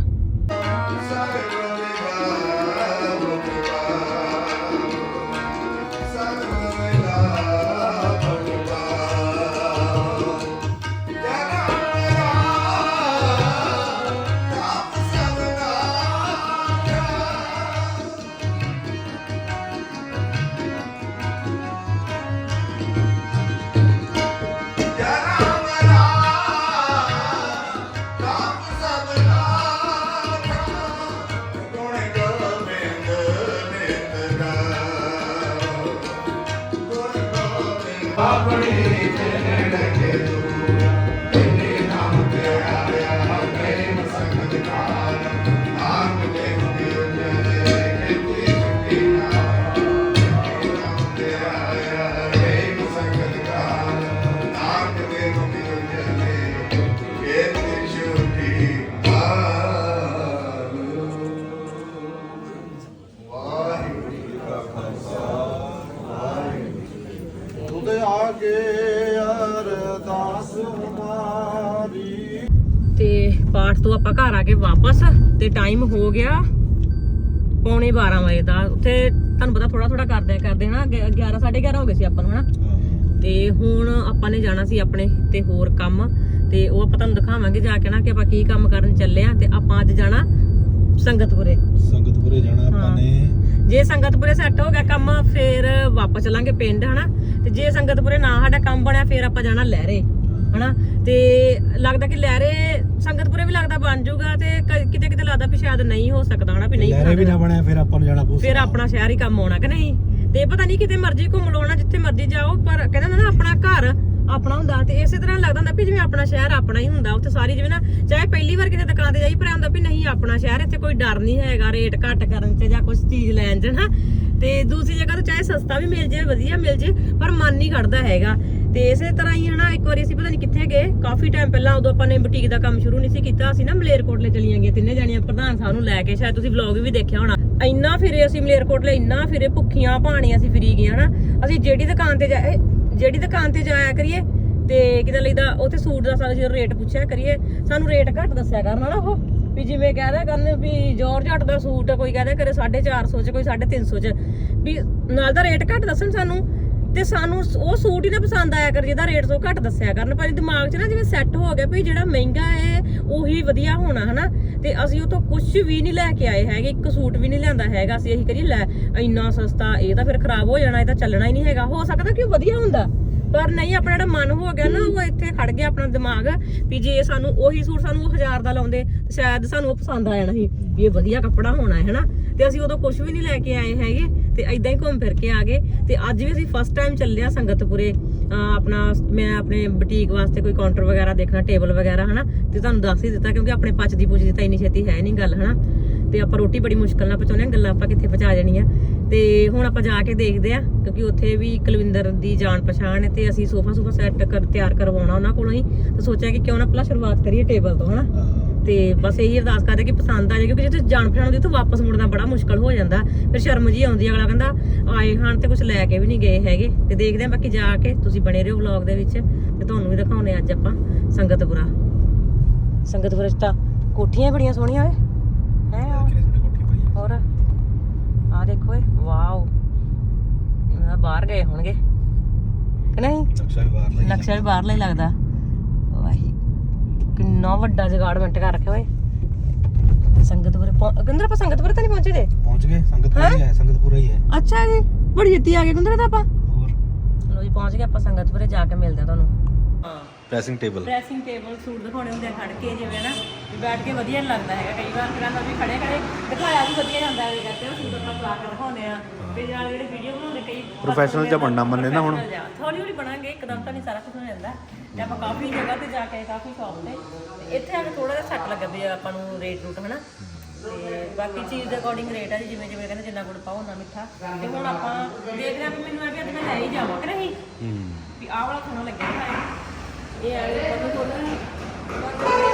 ਕੇ ਵਾਪਸ ਤੇ ਟਾਈਮ ਹੋ ਗਿਆ ਪੌਣੇ 12 ਵਜੇ ਦਾ। ਉੱਥੇ ਤੁਹਾਨੂੰ ਪਤਾ ਥੋੜਾ ਥੋੜਾ ਕਰਦੇ ਕਰਦੇ ਹਨਾ 11 11:30 ਹੋ ਗਏ ਸੀ ਆਪਾਂ ਨੂੰ ਹਨਾ? ਤੇ ਹੁਣ ਆਪਾਂ ਨੇ ਜਾਣਾ ਸੀ ਆਪਣੇ ਤੇ ਹੋਰ ਕੰਮ ਤੇ ਉਹ ਆਪਾਂ ਤੁਹਾਨੂੰ ਦਿਖਾਵਾਂਗੇ ਜਾ ਕੇ ਨਾ ਕਿ ਆਪਾਂ ਕੀ ਕੰਮ ਕਰਨ ਚੱਲੇ ਆ ਤੇ ਆਪਾਂ ਅੱਜ ਜਾਣਾ ਸੰਗਤਪੁਰੇ। ਸੰਗਤਪੁਰੇ ਜਾਣਾ ਆਪਾਂ। ਨੇ। ਜੇ ਸੰਗਤਪੁਰੇ ਸੈੱਟ ਹੋ ਗਿਆ ਕੰਮ ਫੇਰ ਵਾਪਸ ਚੱਲਾਂਗੇ ਪਿੰਡ ਹਨਾ? ਤੇ ਜੇ ਸੰਗਤਪੁਰੇ ਨਾ ਸਾਡਾ ਕੰਮ ਬਣਿਆ ਫੇਰ ਆਪਾਂ ਜਾਣਾ ਲਹਿਰੇ ਹਨਾ? ਤੇ ਲੱਗਦਾ ਕਿ ਲਹਿਰੇ ਸੰਗਤਪੁਰੇ ਵੀ ਲੱਗਦਾ ਬਣ ਜਾਊਗਾ ਤੇ ਕਿਤੇ ਕਿਤੇ ਲੱਗਦਾ ਵੀ ਸ਼ਾਇਦ ਨਹੀਂ ਹੋ ਸਕਦਾ ਹਨਾ ਵੀ ਨਹੀਂ ਲਹਿਰੇ ਵੀ ਨਾ ਬਣਿਆ ਫਿਰ ਆਪਾਂ ਨੂੰ ਜਾਣਾ ਪਊ ਫਿਰ ਆਪਣਾ ਸ਼ਹਿਰ ਹੀ ਕੰਮ ਆਉਣਾ ਕਿ ਨਹੀਂ? ਤੇ ਪਤਾ ਨਹੀਂ ਕਿਤੇ ਮਰਜ਼ੀ ਘੁੰਮ ਲਓ ਨਾ ਜਿੱਥੇ ਮਰਜ਼ੀ ਜਾਓ ਪਰ ਕਹਿੰਦੇ ਹੁੰਦੇ ਨਾ ਆਪਣਾ ਘਰ ਆਪਣਾ ਹੁੰਦਾ ਤੇ ਇਸੇ ਤਰ੍ਹਾਂ ਲੱਗਦਾ ਹੁੰਦਾ ਵੀ ਜਿਵੇਂ ਆਪਣਾ ਸ਼ਹਿਰ ਆਪਣਾ ਹੀ ਹੁੰਦਾ ਉੱਥੇ ਸਾਰੀ ਜਿਵੇਂ ਨਾ ਚਾਹੇ ਪਹਿਲੀ ਵਾਰ ਕਿਤੇ ਦੁਕਾਨ ਤੇ ਜਾਈ ਪਰ ਹੁੰਦਾ ਵੀ ਨਹੀਂ ਆਪਣਾ ਸ਼ਹਿਰ ਇੱਥੇ ਕੋਈ ਡਰ ਨਹੀਂ ਹੈਗਾ ਰੇਟ ਘੱਟ ਕਰਨ 'ਚ ਜਾਂ ਕੁਝ ਚੀਜ਼ ਲੈਣ 'ਚ ਨਾ ਤੇ ਦੂਸਰੀ ਜਗ੍ਹਾ ਤੋਂ ਚਾਹੇ ਸਸਤਾ ਵੀ ਮਿਲ ਜੇ ਵਧੀਆ ਮਿਲ ਜੇ ਪਰ ਮਨ ਨਹੀਂ ਖੜਦਾ ਹੈਗਾ। ਤੇ ਇਸੇ ਤਰ੍ਹਾਂ ਹੀ ਹਨਾ ਇੱਕ ਵਾਰੀ ਅਸੀਂ ਪਤਾ ਨਹੀਂ ਕਿੱਥੇ ਗਏ, ਕਾਫੀ ਟਾਈਮ ਪਹਿਲਾਂ ਉਦੋਂ ਆਪਾਂ ਨੇ ਬੁਟੀਕ ਦਾ ਕੰਮ ਸ਼ੁਰੂ ਨਹੀਂ ਸੀ ਕੀਤਾ, ਅਸੀਂ ਨਾ ਮਲੇਰਕੋਟਲੇ ਚਲੀਆਂ ਗਈਆਂ, ਤਿੰਨੇ ਜਾਣੀਆਂ ਪ੍ਰਧਾਨ ਸਾਹਿਬ ਨੂੰ ਲੈ ਕੇ, ਸ਼ਾਇਦ ਤੁਸੀਂ ਵਲੌਗ ਵੀ ਦੇਖਿਆ ਹੋਣਾ। ਇੰਨਾ ਫਿਰੇ ਅਸੀਂ ਮਲੇਰਕੋਟਲੇ, ਇੰਨਾ ਫਿਰੇ ਭੁੱਖੀਆਂ ਪਾਣੀਆਂ ਅਸੀਂ ਫਿਰੀ ਗਈਆਂ ਹਨਾ ਅਸੀਂ ਜਿਹੜੀ ਦੁਕਾਨ ਤੇ ਜਾਏ ਜਿਹੜੀ ਦੁਕਾਨ ਤੇ ਜਾਇਆ ਕਰੀਏ, ਤੇ ਕਿਤੇ ਲਈਦਾ ਉੱਥੇ ਸੂਟ ਦਾ ਸਾਨੂੰ ਜਦੋਂ ਰੇਟ ਪੁੱਛਿਆ ਕਰੀਏ, ਸਾਨੂੰ ਰੇਟ ਘੱਟ ਦੱਸਿਆ ਕਰਨ ਨਾ ਉਹ, ਵੀ ਜਿਵੇਂ ਕਹਦਾ ਕਰਨ ਵੀ ਜੋਰਜੱਟ ਦਾ ਸੂਟ ਕੋਈ ਕਹਦਾ ਕਰੇ 450 ਚ, ਕੋਈ 350 ਚ। ਵੀ ਨਾਲ ਦਾ ਰੇਟ ਘੱਟ ਦੱਸਣ ਸਾਨੂੰ ਤੇ ਸਾਨੂੰ ਉਹ ਸੂਟ ਹੀ ਨਾ ਪਸੰਦ ਆਇਆ ਕਰ, ਜਿਹਦਾ ਰੇਟ ਤੋਂ ਘੱਟ ਦੱਸਿਆ ਕਰਨ। ਪਰ ਦਿਮਾਗ 'ਚ ਨਾ ਜਿਵੇਂ ਸੈੱਟ ਹੋ ਗਿਆ ਵੀ ਜਿਹੜਾ ਮਹਿੰਗਾ ਹੈ, ਉਹੀ ਵਧੀਆ ਹੋਣਾ, ਹਨਾ? ਤੇ ਅਸੀਂ ਉਹ ਤੋਂ ਕੁਝ ਵੀ ਨਹੀਂ ਲੈ ਕੇ ਆਏ ਹੈਗੇ, ਇੱਕ ਸੂਟ ਵੀ ਨਹੀਂ ਲਿਆਂਦਾ ਹੈਗਾ, ਅਸੀਂ ਇਹੀ ਕਰੀਏ, ਲੈ, ਇੰਨਾ ਸਸਤਾ, ਇਹ ਤਾਂ ਫਿਰ ਖਰਾਬ ਹੋ ਜਾਣਾ, ਇਹ ਤਾਂ ਚੱਲਣਾ ਹੀ ਨਹੀਂ ਹੈਗਾ। ਹੋ ਸਕਦਾ ਕਿ ਉਹ ਵਧੀਆ ਹੁੰਦਾ, ਪਰ ਨਹੀਂ, ਆਪਣਾ ਜਿਹੜਾ ਮਨ ਹੋ ਗਿਆ ਨਾ, ਉਹ ਇੱਥੇ ਖੜ ਗਿਆ ਆਪਣਾ ਦਿਮਾਗ, ਵੀ ਜੇ ਸਾਨੂੰ ਉਹੀ ਸੂਟ ਸਾਨੂੰ 1000 ਦਾ ਲਾਉਂਦੇ ਸ਼ਾਇਦ ਸਾਨੂੰ ਉਹ ਪਸੰਦ ਆ ਜਾਣਾ ਸੀ, ਵੀ ਇਹ ਵਧੀਆ ਕੱਪੜਾ ਹੋਣਾ ਹੈ, ਹਨਾ? ਤੇ ਅਸੀਂ ਉਦੋਂ ਕੁਝ ਵੀ ਨਹੀਂ ਲੈ ਕੇ ਆਏ ਹੈਗੇ ਤੇ ਐਦਾਂ ਹੀ ਘੁੰਮ ਫਿਰ ਕੇ ਆ ਗਏ ਤੇ ਅੱਜ ਵੀ ਅਸੀਂ ਫਸਟ ਟਾਈਮ ਚੱਲਿਆ ਸੰਗਤਪੁਰੇ ਆਪਣਾ ਮੈਂ ਆਪਣੇ ਬੁਟੀਕ ਵਾਸਤੇ ਕੋਈ ਕਾਊਂਟਰ ਵਗੈਰਾ ਦੇਖਣਾ ਟੇਬਲ ਵਗੈਰਾ, ਹਨਾ? ਤੇ ਤੁਹਾਨੂੰ ਦੱਸ ਹੀ ਦਿੱਤਾ ਕਿਉਂਕਿ ਆਪਣੇ ਪਚਦੀ ਪੁੱਛਦੀ ਤਾਂ ਇੰਨੀ ਛੇਤੀ ਹੈ ਨਹੀਂ ਗੱਲ, ਹਨਾ? ਤੇ ਆਪਾਂ ਰੋਟੀ ਬੜੀ ਮੁਸ਼ਕਲ ਨਾਲ ਪਹੁੰਚਾਉਂਦੇ ਆ ਗੱਲਾਂ ਆਪਾਂ ਕਿੱਥੇ ਪਹੁੰਚਾ ਜਾਣੀਆਂ ਤੇ ਹੁਣ ਆਪਾਂ ਜਾ ਕੇ ਦੇਖਦੇ ਆ ਕਿਉਂਕਿ ਉੱਥੇ ਵੀ ਕੁਲਵਿੰਦਰ ਦੀ ਜਾਣ ਪਛਾਣ ਹੈ ਤੇ ਅਸੀਂ ਸੋਫਾ ਸੋਫਾ ਸੈੱਟ ਕਰ, ਤਿਆਰ ਕਰਵਾਉਣਾ ਉਹਨਾਂ ਕੋਲੋਂ ਹੀ। ਤੇ ਸੋਚਿਆ ਕਿ ਕਿਉਂ ਨਾ ਪਹਿਲਾਂ ਸ਼ੁਰੂਆਤ ਕਰੀਏ ਟੇਬਲ ਤੋਂ, ਹਨਾ? ਤੇ ਬਸ ਇਹੀ ਅਰਦਾਸ ਕਰਦੇ ਕਿ ਪਸੰਦ ਆ ਜਾਏ ਕਿਉਂਕਿ ਜੇ ਤੁਸੀਂ ਜਾਣ ਪਛਾਣ ਹੁੰਦੀ ਤਾਂ ਵਾਪਸ ਮੁੜਨਾ ਬੜਾ ਮੁਸ਼ਕਲ ਹੋ ਜਾਂਦਾ। ਫਿਰ ਸ਼ਰਮ ਜੀ ਆਉਂਦੀ ਅਗਲਾ ਕਹਿੰਦਾ ਆਏ ਖਾਣ ਤੇ ਕੁਝ ਲੈ ਕੇ ਵੀ ਨਹੀਂ ਗਏ ਹੈਗੇ। ਤੇ ਦੇਖਦੇ ਆ ਬਾਕੀ ਜਾ ਕੇ ਤੁਸੀਂ ਬਣੇ ਰਹੋ ਵਲੌਗ ਦੇ ਵਿੱਚ ਤੇ ਤੁਹਾਨੂੰ ਵੀ ਦਿਖਾਉਨੇ ਅੱਜ ਆਪਾਂ ਸੰਗਤਪੁਰਾ। ਸੰਗਤਪੁਰਾ 'ਚ ਤਾਂ ਕੋਠੀਆਂ ਬੜੀਆਂ ਸੋਹਣੀਆਂ ਓਏ। ਹੈ? ਹੋਰ? ਆ ਦੇਖੋ ਏ ਵਾਓ। ਬਾਹਰ ਗਏ ਹੋਣਗੇ। ਕਿ ਨਹੀਂ? ਨਕਸ਼ਾ ਵੀ ਬਾਹਰ ਲੱਗਦਾ। ਕਿੰਨਾ ਵੱਡਾ ਜਗਾੜਮੈਂਟ ਕਰ ਰੱਖਿਆ ਓਏ। ਸੰਗਤਪੁਰ ਕਹਿੰਦੇ ਆਪਾਂ ਸੰਗਤਪੁਰ ਤਾਂ ਨਹੀਂ ਪਹੁੰਚੇ ਦੇ ਪਹੁੰਚ ਗਏ ਸੰਗਤਪੁਰਾ ਹੀ ਹੈ? ਸੰਗਤਪੁਰਾ ਹੀ ਹੈ। ਅੱਛਾ ਜੀ ਬੜੀ ਜੱਤੀ ਆ ਗਏ ਕਹਿੰਦੇ ਤਾਂ ਆਪਾਂ। ਹੋਰ? ਲੋ ਜੀ ਪਹੁੰਚ ਗਏ ਆਪਾਂ ਸੰਗਤਪੁਰੇ ਜਾ ਕੇ ਮਿਲਦੇ ਆ ਤੁਹਾਨੂੰ। ਹਾਂ pressing table dressing table suit ਦਿਖਾਉਣੇ ਹੁੰਦੇ ਆ ਖੜ ਕੇ ਜਿਵੇਂ ਨਾ ਵੀ ਬੈਠ ਕੇ ਵਧੀਆ ਲੱਗਦਾ ਹੈਗਾ। ਕਈ ਵਾਰ ਫਿਰ ਵੀ ਖੜੇ ਖੜੇ ਦਿਖਾਇਆ ਵੀ ਵਧੀਆ ਜਾਂਦਾ ਹੈ ਕਹਿੰਦੇ ਉਹ ਸੂਟ ਆਪਾਂ ਲਾ ਕੇ ਦਿਖਾਉਂਦੇ ਆ। ਤੇ ਜਿਹੜੇ ਵੀਡੀਓ Professional ਜਿਹਾ ਬਣਨਾ ਮੰਨੇ ਨਾ ਹੁਣ। ਹੌਲੀ ਹੌਲੀ ਬਣਾਂਗੇ ਇੱਕਦਮ ਤਾਂ ਨਹੀਂ ਸਾਰਾ ਕੁਝ ਹੋ ਜਾਂਦਾ। ਤੇ ਆਪਾਂ ਕਾਫੀ ਜਗ੍ਹਾ ਤੇ ਜਾ ਕੇ ਕਾਫੀ ਸ਼ੌਪ ਤੇ। ਤੇ ਇੱਥੇ ਆ ਕੇ ਥੋੜਾ ਜਿਹਾ ਸੱਟ ਲੱਗਾ ਵੀ ਆਪਾਂ ਨੂੰ ਰੇਟ ਰੂਟ ਹਨਾ? ਤੇ ਬਾਕੀ ਚੀਜ਼ ਦੇ ਅਕੋਰਡਿੰਗ ਰੇਟ ਆ ਜੀ ਜਿਵੇਂ ਜਿਵੇਂ ਕਹਿੰਦੇ ਜਿੰਨਾ ਗੁੜ ਪਾਓ ਉਹਨਾਂ ਮਿੱਠਾ। ਤੇ ਹੁਣ ਆਪਾਂ ਆ ਵੀ ਮੈਨੂੰ ਆ ਵੀ ਅੱਜ ਮੈਂ ਲੈ ਹੀ ਜਾਵਾਂ ਕਿ ਨਹੀਂ? ਵੀ ਆਹ ਵਾਲਾ ਖਾਣਾ ਲੱਗਿਆ ਹੈ। ਇਹ ਆ ਵੀ ਪਤਾ ਥੋੜਾ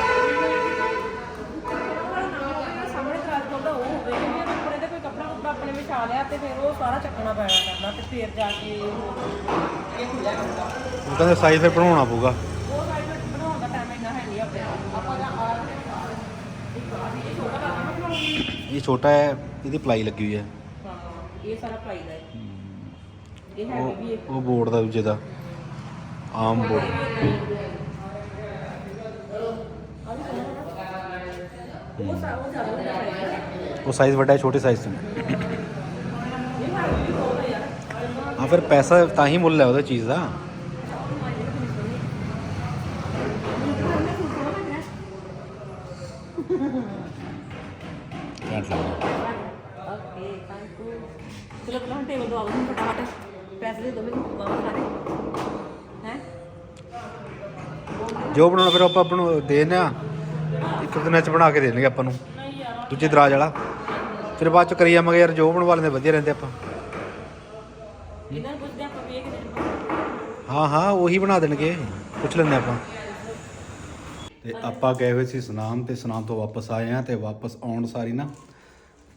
ਆਪਣੇ ਵਿਛਾ ਲਿਆ ਤੇ ਫਿਰ ਉਹ ਸਾਰਾ ਚੱਕਣਾ ਪੈਣਾ ਕਰਨਾ ਤੇ ਫਿਰ ਜਾ ਕੇ ਇਹ ਖੁੱਲਿਆ ਕਰਦਾ ਉਹ ਕਹਿੰਦੇ ਸਾਈਜ਼ ਫਿਰ ਬਣਾਉਣਾ ਪਊਗਾ। ਉਹ ਸਾਈਡ ਬਣਾਉਣ ਦਾ ਟਾਈਮ ਇੰਨਾ ਹੈ ਨਹੀਂ ਆਪਣੇ। ਆਪਾਂ ਜਾਂ ਆ ਇਹ ਛੋਟਾ ਕਰਨਾ ਬਣਾਉਣੀ ਇਹ ਛੋਟਾ ਹੈ ਇਹਦੀ ਪਲਾਈ ਲੱਗੀ ਹੋਈ ਹੈ। ਹਾਂ ਇਹ ਸਾਰਾ ਪਾਈ ਦਾ ਹੈ। ਇਹ ਹੈ ਵੀ ਉਹ ਉਹ ਬੋਰਡ ਦਾ ਦੂਜੇ ਦਾ। ਆਮ ਬੋਰਡ ਉਹ ਸਾਈਜ਼ ਵੱਡਾ ਹੈ। ਛੋਟੇ ਸਾਈਜ਼ ਤੋਂ ਹਾਂ ਫਿਰ ਪੈਸਾ ਤਾਂ ਹੀ ਮੁੱਲ ਹੈ ਉਹਦਾ ਚੀਜ਼ ਦਾ। ਘੈਂਟ ਲੱਗਦਾ। ਓਕੇ ਥੈਂਕ ਯੂ ਚਲੋ ਪਹਿਲਾਂ ਟੇਬਲ ਦਵਾ ਦੋ ਫਟਾਫਟ। ਪੈਸੇ ਦੇ ਦੋ ਮੈਨੂੰ ਬਾਬਾ ਸਾਰੇ। ਜੋ ਬਣਾਉਣਾ ਫਿਰ ਆਪਾਂ ਆਪਾਂ ਨੂੰ ਦੇ ਦਿੰਦੇ ਆ ਇੱਕ ਦਿਨ ਚ ਬਣਾ ਕੇ ਦੇ ਦੇਣਗੇ ਆਪਾਂ ਨੂੰ। ਦੂਜੇ ਦਰਾਜ ਵਾਲਾ। ਫਿਰ ਬਾਅਦ ਚ ਕਰੀ ਜਾਵਾਂਗੇ ਯਾਰ ਜੋ ਬਣਵਾ ਲੈਂਦੇ ਵਧੀਆ ਰਹਿੰਦੇ ਆਪਾਂ। ਇਹਨਾਂ ਨੂੰ ਪੁੱਛਦੇ ਆਪਾਂ ਵੀ ਇਹ ਕਿਤੇ ਹਾਂ ਹਾਂ ਉਹੀ ਬਣਾ ਦੇਣਗੇ। ਪੁੱਛ ਲੈਂਦੇ ਆਪਾਂ। ਤੇ ਆਪਾਂ ਗਏ ਹੋਏ ਸੀ ਸੁਨਾਮ ਤੇ ਸੁਨਾਮ ਤੋਂ ਵਾਪਸ ਆਏ ਆ ਤੇ ਵਾਪਸ ਆਉਣ ਸਾਰੀ ਨਾ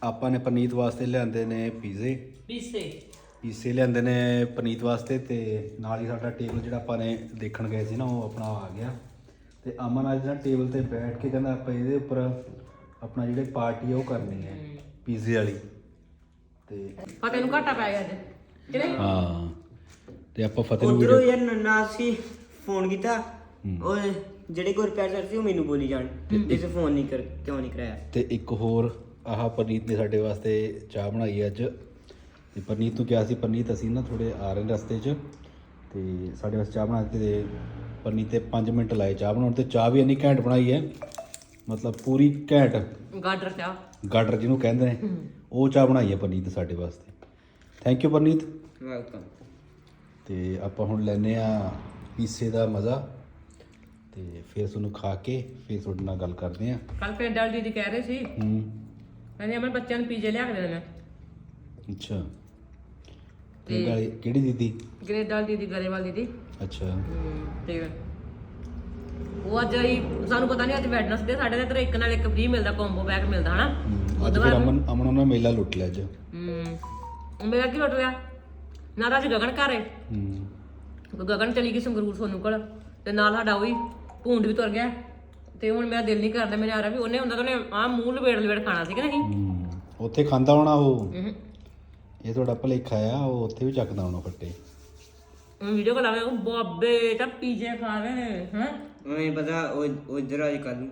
ਆਪਾਂ ਨੇ ਪਨੀਤ ਵਾਸਤੇ ਲਿਆਂਦੇ ਨੇ ਪੀਜ਼ੇ। ਪੀਸੇ ਪੀਸੇ ਲਿਆਂਦੇ ਨੇ ਪਨੀਤ ਵਾਸਤੇ ਤੇ ਨਾਲ ਹੀ ਸਾਡਾ ਟੇਬਲ ਜਿਹੜਾ ਆਪਾਂ ਨੇ ਦੇਖਣ ਗਏ ਸੀ ਨਾ ਉਹ ਆਪਣਾ ਆ ਗਿਆ। ਤੇ ਅਮਨ ਅੱਜ ਨਾ ਟੇਬਲ ਤੇ ਬੈਠ ਕੇ ਕਹਿੰਦਾ ਆਪਾਂ ਇਹਦੇ ਉੱਪਰ ਆਪਣਾ ਜਿਹੜੇ ਪਾਰਟੀ ਆ ਉਹ ਕਰਨੀ ਹੈ ਪੀਜ਼ੇ ਵਾਲੀ। ਤੇ ਪਤਾ ਨੂੰ ਘਾਟਾ ਪੈ ਗਿਆ ਅੱਜ। ਹਾਂ। ਤੇ ਆਪਾਂ ਫਤਿਹ ਨੂੰ ਉਧਰੋਂ ਵੀਡੀਓ ਯਾਰ ਨੰਨਾ ਸੀ ਫੋਨ ਕੀਤਾ। ਉਹ ਜਿਹੜੇ ਕੋਲ ਰਿਪੇਅਰ ਕਰ ਸੀ ਉਹ ਮੈਨੂੰ ਬੋਲੀ ਜਾਣ। ਇਸ ਫੋਨ ਨਹੀਂ ਕਰ ਕਿਉਂ ਨਹੀਂ ਕਰਾਇਆ? ਤੇ ਇੱਕ ਹੋਰ ਆਹ ਪਰਨੀਤ ਨੇ ਸਾਡੇ ਵਾਸਤੇ ਚਾਹ ਬਣਾਈ ਅੱਜ। ਤੇ ਪਰਨੀਤ ਨੂੰ ਕਿਹਾ ਸੀ ਪਰਨੀਤ ਅਸੀਂ ਨਾ ਥੋੜੇ ਆ ਰਹੇ ਰਸਤੇ 'ਚ। ਤੇ ਸਾਡੇ ਵਾਸਤੇ ਚਾਹ ਬਣਾ ਕੇ ਤੇ ਪਰਨੀਤ ਤੇ 5 ਮਿੰਟ ਲਾਏ ਚਾਹ ਬਣਾਉਣ ਤੇ ਚਾਹ ਵੀ ਇੰਨੀ ਘੈਂਟ ਬਣਾਈ ਹੈ। ਮਤਲਬ ਪੂਰੀ ਘੈਂਟ। ਗਾਡਰ ਚਾਹ। ਗਾਡਰ ਜਿਹਨੂੰ ਕਹਿੰਦੇ ਨੇ। ਉਹ ਚਾਹ ਬਣਾਈ ਹੈ ਪਰਨੀਤ ਸਾਡੇ ਵਾਸਤੇ। ਥੈਂਕ ਯੂ ਪਰਨੀਤ ਵੈਲਕਮ ਤੇ ਆਪਾਂ ਹੁਣ ਲੈਨੇ ਆ ਪੀਸੇ ਦਾ ਮਜ਼ਾ ਤੇ ਫਿਰ ਤੁਹਾਨੂੰ ਖਾ ਕੇ ਫਿਰ ਤੁਹਾਡੇ ਨਾਲ ਗੱਲ ਕਰਦੇ ਆ ਕੱਲ ਪਿੰਡ ਵਾਲੀ ਦੀਦੀ ਕਹਿ ਰਹੇ ਸੀ। ਹੂੰ। ਕਹਿੰਦੇ ਅਮਰ ਬੱਚਿਆਂ ਨੂੰ ਪੀਜੇ ਲਿਆ ਕੇ ਦੇ ਦੇਣਾ। ਅੱਛਾ। ਤੇ ਗਾਲੀ ਕਿਹੜੀ ਦੀਦੀ? ਗ੍ਰੇਡ ਵਾਲੀ ਦੀਦੀ ਗਰੇਵਾਲ ਦੀਦੀ। ਅੱਛਾ। ਤੇ ਉਹ ਅੱਜ ਹੀ ਸਾਨੂੰ ਪਤਾ ਨਹੀਂ ਅੱਜ ਵੈਡਨਸਡੇ ਸਾਡੇ ਤੇ ਇੱਕ ਨਾਲ ਇੱਕ ਫ੍ਰੀ ਮਿਲਦਾ ਕੰਬੋ ਪੈਕ ਮਿਲਦਾ ਹਨਾ? ਅੱਜ ਫਿਰ ਅਮਨ ਅਮਨ ਉਹਨਾਂ ਮੇਲਾ ਲੁੱਟ ਲਿਆ ਅੱਜ। ਮੇਰਾ ਕੀ ਲੁੱਟ ਗਿਆ ਨਾ ਤਾਂ ਅੱਜ ਗਗਨ ਘਰ ਹੈ। ਗਗਨ ਚਲੀ ਗਈ ਸੰਗਰੂਰ ਸੋਨੂੰ ਕੋਲ ਤੇ ਨਾਲ ਸਾਡਾ ਉਹ ਵੀ ਭੂੰਡ ਵੀ ਤੁਰ ਗਿਆ। ਤੇ ਹੁਣ ਮੇਰਾ ਦਿਲ ਨਹੀਂ ਕਰਦਾ ਮੇਰੇ ਆ ਰਿਹਾ ਵੀ ਉਹਨੇ ਹੁੰਦਾ ਤਾਂ ਉਹਨੇ ਆ ਮੂੰਹ ਲਵੇੜ ਲਵੇੜ ਖਾਣਾ ਸੀ ਕਿ ਨਹੀਂ? ਹਮ, ਉੱਥੇ ਖਾਂਦਾ ਹੋਣਾ ਉਹ? ਹੂੰ। ਇਹ ਤੁਹਾਡਾ ਭਲੇਖਾ ਆ ਉਹ ਉੱਥੇ ਵੀ ਚੱਕਦਾ ਹੋਣਾ ਫੱਟੇ। ਉਹ ਵੀਡੀਓ ਕੋਲ ਆਵੇ ਉਹ ਬਾਬੇ ਤਾਂ ਪੀਜੇ ਖਾ ਰਹੇ ਨੇ ਹਾਂ? ਮੈਨੂੰ ਪਤਾ ਉਹ ਉਧਰ ਅੱਜ ਕੱਲ